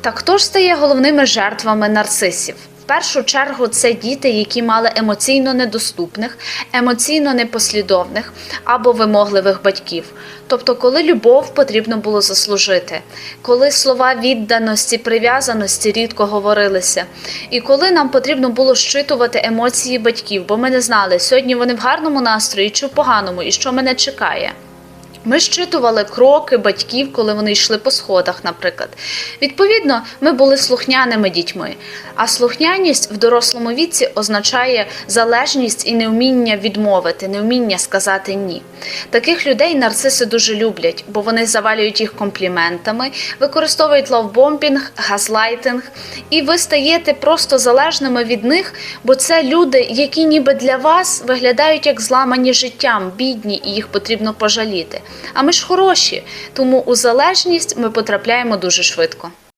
Так хто ж стає головними жертвами нарцисів? В першу чергу це діти, які мали емоційно недоступних, емоційно непослідовних або вимогливих батьків. Тобто, коли любов потрібно було заслужити, коли слова відданості, прив'язаності рідко говорилися, і коли нам потрібно було щитувати емоції батьків, бо ми не знали, сьогодні вони в гарному настрої чи в поганому, і що мене чекає. Ми щитували кроки батьків, коли вони йшли по сходах, наприклад. Відповідно, ми були слухняними дітьми. А слухняність в дорослому віці означає залежність і невміння відмовити, невміння сказати ні. Таких людей нарциси дуже люблять, бо вони завалюють їх компліментами, використовують лавбомбінг, газлайтинг, і ви стаєте просто залежними від них, бо це люди, які ніби для вас виглядають як зламані життям, бідні, і їх потрібно пожаліти. А ми ж хороші, тому у залежність ми потрапляємо дуже швидко.